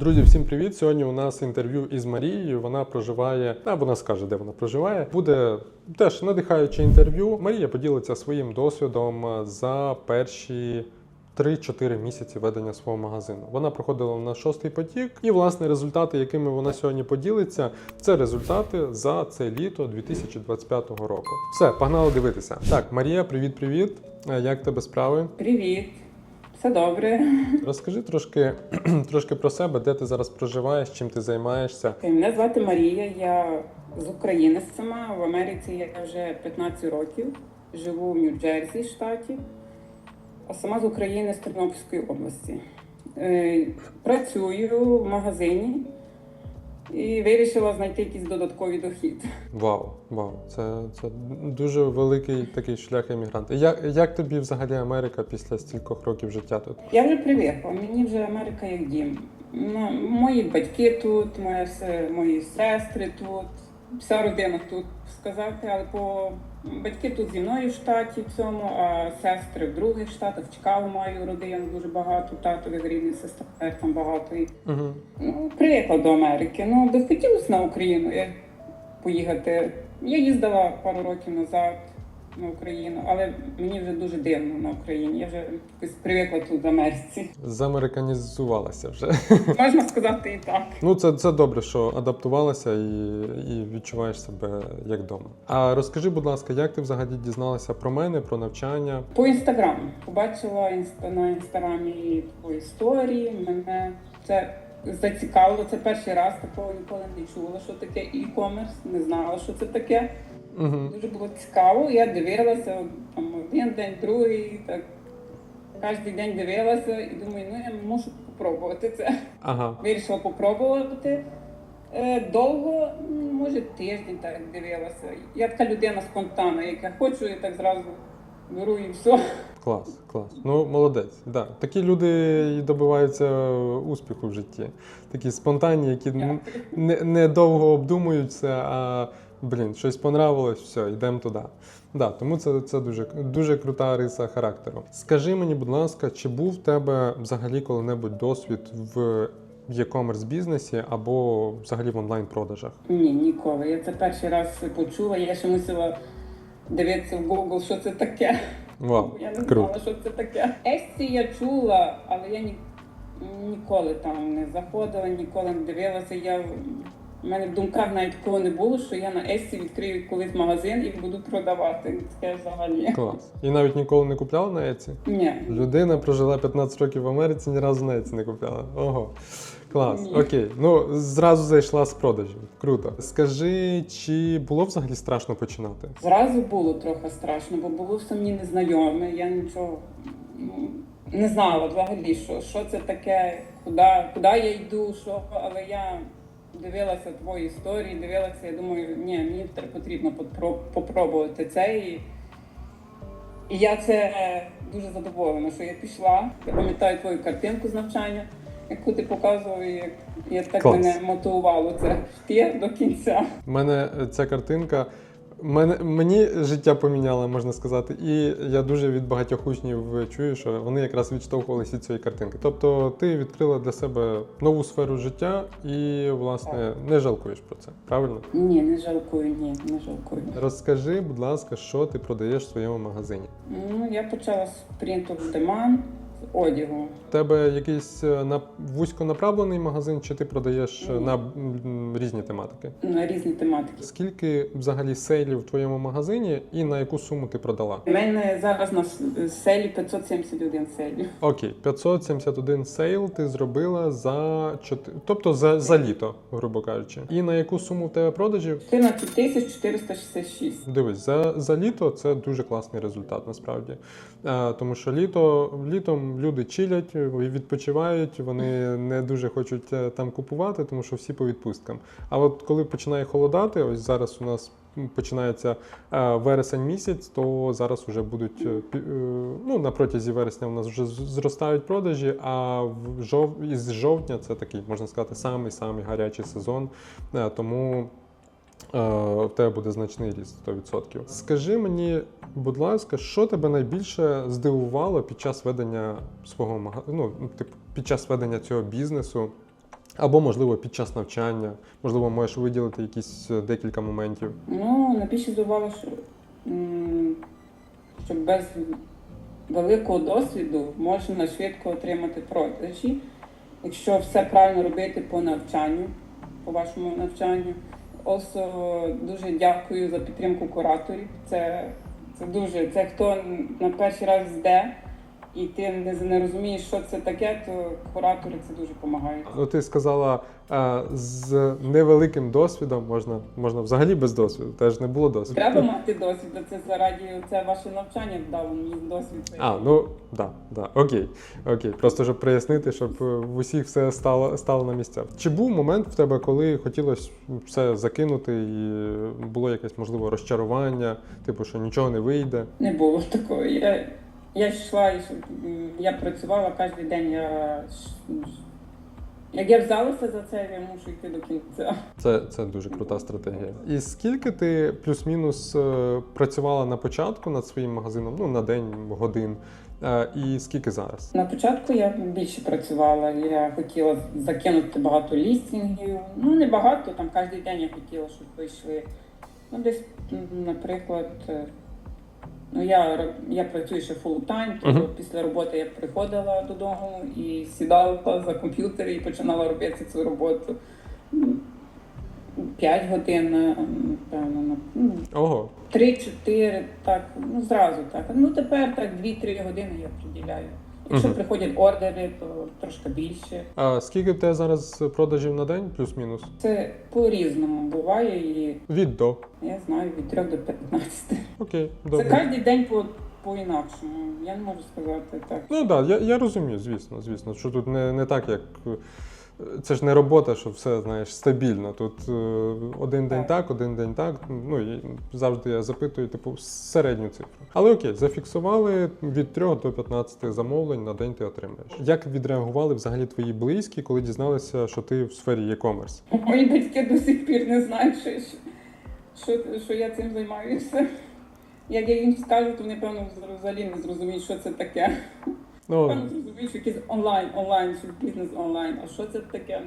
Друзі, всім привіт! Сьогодні у нас інтерв'ю із Марією. Вона проживає, а вона скаже, де вона проживає. Буде теж надихаюче інтерв'ю. Марія поділиться своїм досвідом за перші. 3-4 місяці ведення свого магазину. Вона проходила на шостий потік, і власне результати, якими вона сьогодні поділиться, це результати за це літо 2025 року. Все, погнали дивитися. Так, Марія, привіт, привіт. Е, Як тебе справи? Привіт, все добре. Розкажи трошки, трошки про себе, де ти зараз проживаєш, чим ти займаєшся. Мене звати Марія, я з України сама. В Америці я вже 15 років. Живу в Нью-Джерсі, штаті, а сама з України з Тернопільської області. Е, Працюю в магазині і вирішила знайти якийсь додатковий дохід. Вау, вау, це, це дуже великий такий шлях емігранта. Як, як тобі взагалі Америка після стількох років життя тут? Я вже привикла, мені вже Америка як дім. Мої батьки тут, моя, мої сестри тут, вся родина тут сказати, але по батьки тут зі мною в штаті в цьому, а сестри в других штатах, в Чикаго маю родин дуже багато, татових рідних сестер там багато. Угу. ну, приїхала до Америки. Ну, би хотілося на Україну е, поїхати. Я їздила пару років назад на Україну, але мені вже дуже дивно на Україні. Я вже якось привикла тут в Америці. Замериканізувалася вже. Можна сказати і так. Ну, це, це добре, що адаптувалася і, і відчуваєш себе як вдома. А розкажи, будь ласка, як ти взагалі дізналася про мене, про навчання? По інстаграму побачила на інстаграмі твої історії. Мене це зацікавило. Це перший раз такого ніколи не чула, що таке e-commerce, не знала, що це таке. Угу. Дуже було цікаво. Я дивилася там один день, другий, так кожен день дивилася і думаю, ну я мушу попробувати це. Ага. Вирішила попробувати. Е, Довго, може, тиждень так дивилася. Я така людина спонтанна, як я хочу, я так зразу беру і все. Клас, клас. Ну, молодець. Да. Такі люди і добиваються успіху в житті. Такі спонтанні, які не, не довго обдумують це, а блін, щось понравилось, все, йдемо туди. Да, тому це, це дуже, дуже крута риса характеру. Скажи мені, будь ласка, чи був в тебе взагалі коли-небудь досвід в e-commerce бізнесі або взагалі в онлайн-продажах? Ні, ніколи. Я це перший раз почула. Я ще мусила дивитися в Google, що це таке. Вау, Я не круто. знала, що це таке. Есці я чула, але я ні, ніколи там не заходила, ніколи не дивилася. Я у мене в думках навіть такого не було, що я на Есці відкрию колись магазин і буду продавати. Це взагалі. Клас. І навіть ніколи не купляла на Еці? Ні. Людина прожила 15 років в Америці, ні разу на Еці не купляла. Ого. Клас, Ні. окей. Ну, зразу зайшла з продажів. Круто. Скажи, чи було взагалі страшно починати? Зразу було трохи страшно, бо було все мені незнайоме. Я нічого м, не знала взагалі, що, що це таке, куди, куди я йду, що, але я дивилася твої історії, дивилася, я думаю, ні, мені потрібно попро- попробувати це. І, і я це дуже задоволена, що я пішла. Я пам'ятаю твою картинку з навчання, яку ти показував, і як, як так Клас. мене мотивувало це йти до кінця. У мене е, ця картинка. Мене, мені життя поміняло, можна сказати, і я дуже від багатьох учнів чую, що вони якраз відштовхувалися від цієї картинки. Тобто ти відкрила для себе нову сферу життя і, власне, не жалкуєш про це. Правильно? Ні, не жалкую, ні, не жалкую. Розкажи, будь ласка, що ти продаєш в своєму магазині? Ну, я почала з принту в деман одягу. У тебе якийсь е, на вузьконаправлений магазин, чи ти продаєш е, Ні. на різні тематики? на різні тематики. Скільки взагалі сейлів в твоєму магазині і на яку суму ти продала? У мене зараз на с- селі 571 селі. Окей, 571 сейл ти зробила за 4, тобто за, за літо, грубо кажучи. І на яку суму в тебе продажів? 14 тисяч 466. Дивись, за, за літо це дуже класний результат насправді. Тому що літо, літом люди чилять, відпочивають, вони не дуже хочуть е, там купувати, тому що всі по відпусткам. А от коли починає холодати, ось зараз у нас починається е, вересень місяць, то зараз вже будуть е, ну, на протязі вересня у нас вже зростають продажі, а в жов... із жовтня це такий, можна сказати, самий самий гарячий сезон. Тому в тебе буде значний ріст 100%. Скажи мені, будь ласка, що тебе найбільше здивувало під час ведення свого ну, типу, під час ведення цього бізнесу? Або, можливо, під час навчання, можливо, можеш виділити якісь е, декілька моментів. Ну, найбільше здивувало, що, що без великого досвіду можна швидко отримати продажі, якщо все правильно робити по навчанню, по вашому навчанню. Also, дуже дякую за підтримку кураторів. Це, це дуже це хто на перший раз йде, і ти не, не розумієш, що це таке, то куратори це дуже допомагають. Ну, ти сказала, е, з невеликим досвідом можна, можна взагалі без досвіду, теж не було досвіду. Треба мати досвід, це заради це ваше навчання дало мені досвід. А, ну да, да, окей. Окей. Просто щоб прояснити, щоб е, в усіх все стало, стало на місця. Чи був момент в тебе, коли хотілося все закинути, і було якесь можливо розчарування, типу, що нічого не вийде? Не було такого. Я, я йшла, я працювала кожен день. Я, як я взялася за це, я мушу йти до кінця. Це, це дуже крута стратегія. І скільки ти плюс-мінус е, працювала на початку над своїм магазином? Ну, на день, годин, Е, і скільки зараз? На початку я більше працювала. Я хотіла закинути багато лістингів. Ну, не багато, там кожен день я хотіла, щоб вийшли. Ну, десь, наприклад, е, ну, я, я працюю ще фулл-тайм, тобто Мгм. після роботи я приходила додому і сідала за комп'ютер і починала робити цю роботу. П'ять годин, напевно, на- ну, Ого, Три-чотири, так, ну зразу так. Ну тепер так 2-3 години я приділяю. Якщо угу. приходять ордери, то трошки більше. а скільки в тебе зараз продажів на день, плюс-мінус? Це по-різному буває і Від до. я знаю від 3 до 15. Окей, Це добре. кожен день по, по-інакшому. Я не можу сказати так. Ну так, да, я, я розумію, звісно, звісно, що тут не, не так, як. Це ж не робота, що все знаєш стабільно. Тут е, один день Так. так, один день так. Ну і завжди я запитую, типу, середню цифру. Але окей, зафіксували від 3 до 15 замовлень на день ти отримаєш. Як відреагували взагалі твої близькі, коли дізналися, що ти в сфері e-commerce? Мої батьки до сих пір не знають, що, що, що я цим займаюся. Як я їм скажу, то вони, певно, взагалі не зрозуміють, що це таке. Ну, Певно, зрозумієш, що якийсь онлайн, онлайн, що бізнес онлайн. А що це таке?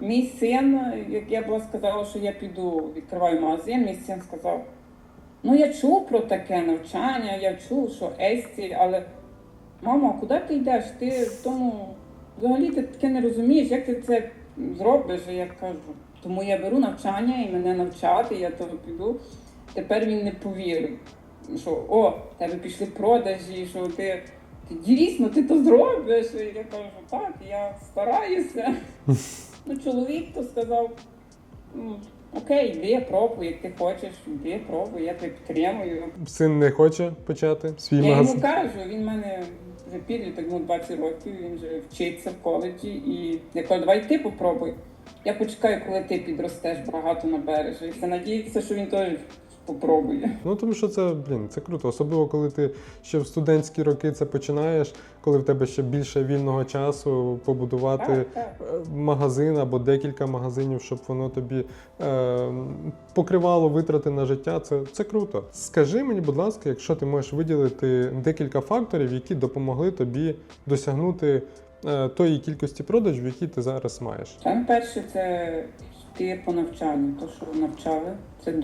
Мій син, як я була сказала, що я піду відкриваю магазин, мій син сказав: ну я чув про таке навчання, я чув, що Есті, але мама, куди ти йдеш? Ти в тому взагалі ти таке не розумієш, як ти це зробиш? Я кажу, тому я беру навчання і мене навчати, я того піду. Тепер він не повірив, що о, в тебе пішли продажі, що ти. Ти дійсно ти то зробиш. І я кажу, так, я стараюся. ну, чоловік то сказав: «Ну, окей, йди, пробуй, як ти хочеш, йди, пробуй, я тебе підтримую. син не хоче почати свій Я магазин. йому кажу, він в мене вже підліток, йому 20 років, він вже вчиться в коледжі, і я кажу, давай ти попробуй. Я почекаю, коли ти підростеш, багато набереш. І я надіюся, що він теж попробує. Ну тому що це, блін, це круто. Особливо коли ти ще в студентські роки це починаєш, коли в тебе ще більше вільного часу побудувати Так, так. е, магазин або декілька магазинів, щоб воно тобі е, покривало витрати на життя. Це, це круто. Скажи мені, будь ласка, якщо ти можеш виділити декілька факторів, які допомогли тобі досягнути е, тої кількості продажів, які ти зараз маєш. Саме перше це йти по навчанню, то що навчали, це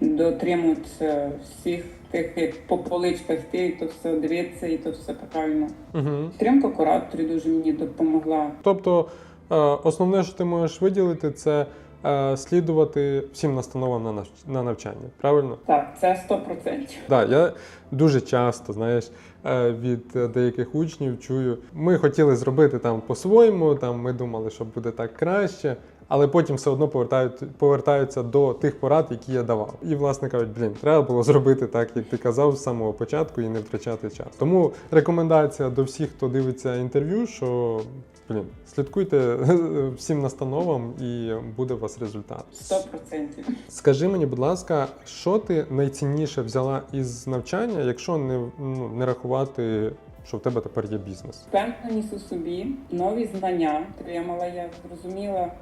дотримуватися всіх тих, як по поличках йти, і то все дивитися, і то все правильно. Угу. Підтримка кураторів дуже мені допомогла. Тобто, е, основне, що ти можеш виділити, це е, слідувати всім настановам на навч- на навчання. Правильно? Так, це 100%. Так, я дуже часто, знаєш, е, від деяких учнів чую, ми хотіли зробити там по-своєму, там ми думали, що буде так краще. Але потім все одно повертають, повертаються до тих порад, які я давав. І, власне кажуть, блін, треба було зробити так, як ти казав з самого початку, і не втрачати час. Тому рекомендація до всіх, хто дивиться інтерв'ю, що блін, слідкуйте всім настановам, і буде у вас результат. 100%. Скажи мені, будь ласка, що ти найцінніше взяла із навчання, якщо не, ну, не рахувати, що в тебе тепер є бізнес? Впевненість у собі, нові знання отримала, я зрозуміла,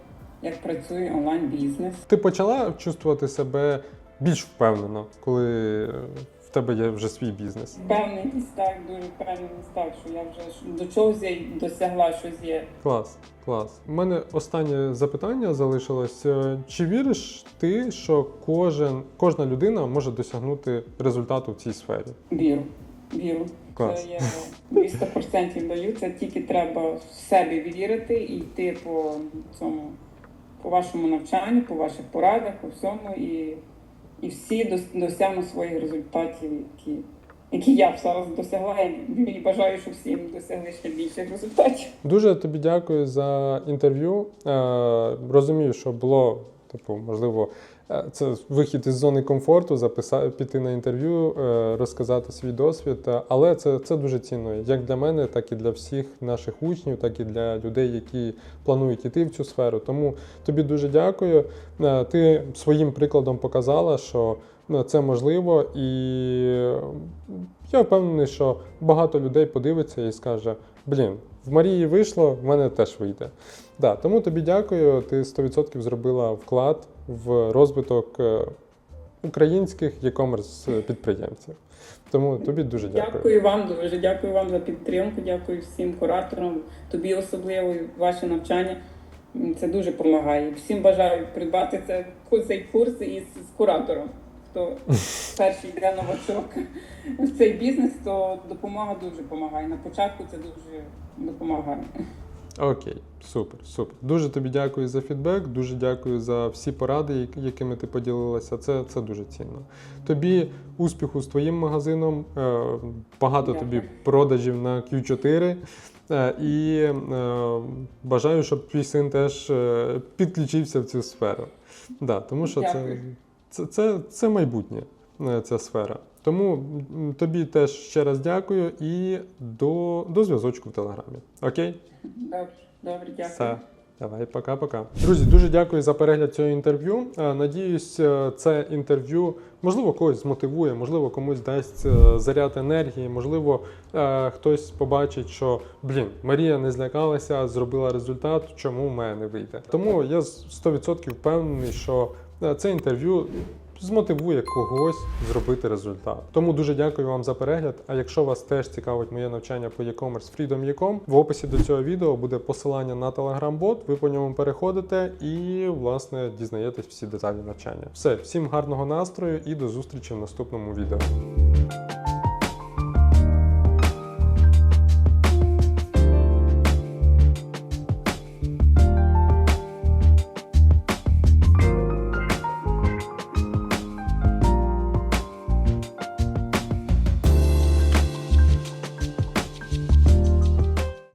як працює онлайн-бізнес. Ти почала чувствувати себе більш впевнено, коли е, в тебе є вже свій бізнес. Впевненість так, дуже впевненість так, що я вже до чогось я досягла щось є. Клас, клас. У мене останнє запитання залишилось. Е, Чи віриш ти, що кожен, кожна людина може досягнути результату в цій сфері? Віру. Віру. Клас. Це я 200% даю. Це тільки треба в себе вірити і йти по цьому, по вашому навчанню, по ваших порадах, по всьому, і, і всі дос- досягнуть своїх результатів, які, які я зараз досягла. І бажаю, щоб всі досягли ще більших результатів. Дуже тобі дякую за інтерв'ю. Е, розумію, що було, типу, можливо, е, це вихід із зони комфорту, записати, піти на інтерв'ю, е, розказати свій досвід. Е, Але це, це дуже цінно, як для мене, так і для всіх наших учнів, так і для людей, які планують іти в цю сферу. Тому тобі дуже дякую. Ти своїм прикладом показала, що це можливо, і я впевнений, що багато людей подивиться і скаже: блін, в Марії вийшло, в мене теж вийде. Да, тому тобі дякую. Ти 100% зробила вклад в розвиток е, українських e-commerce підприємців. Тому тобі дуже дякую. Дякую вам дуже, дякую вам за підтримку, дякую всім кураторам, тобі особливо ваше навчання. Це дуже допомагає. Всім бажаю придбати це, цей курс із з куратором. Хто перший йде новачок в цей бізнес, то допомога дуже допомагає. На початку це дуже допомагає. Окей, супер, супер. Дуже тобі дякую за фідбек, дуже дякую за всі поради, якими ти поділилася. Це, це дуже цінно. Тобі успіху з твоїм магазином, е, багато Дякую. тобі продажів на Q4. е, І е, бажаю, щоб твій син теж підключився в цю сферу. Да, тому що Дякую. це, це, це майбутнє, е, ця сфера. Тому тобі теж ще раз дякую і до, до зв'язочку в Телеграмі. Окей? Добре, добре, дякую. Все. Давай, пока-пока. Друзі, дуже дякую за перегляд цього інтерв'ю. Е, Надіюсь, е, це інтерв'ю можливо когось змотивує, можливо, комусь дасть заряд енергії, можливо, хтось побачить, що блін, Марія не злякалася, зробила результат, чому в мене не вийде. Тому я 100% впевнений, що це інтерв'ю. Змотивує когось зробити результат. Тому дуже дякую вам за перегляд. А якщо вас теж цікавить моє навчання по e-commerce Freedom.com, в описі до цього відео буде посилання на Telegram-бот. Ви по ньому переходите і, власне, дізнаєтесь всі деталі навчання. Все, всім гарного настрою і до зустрічі в наступному відео.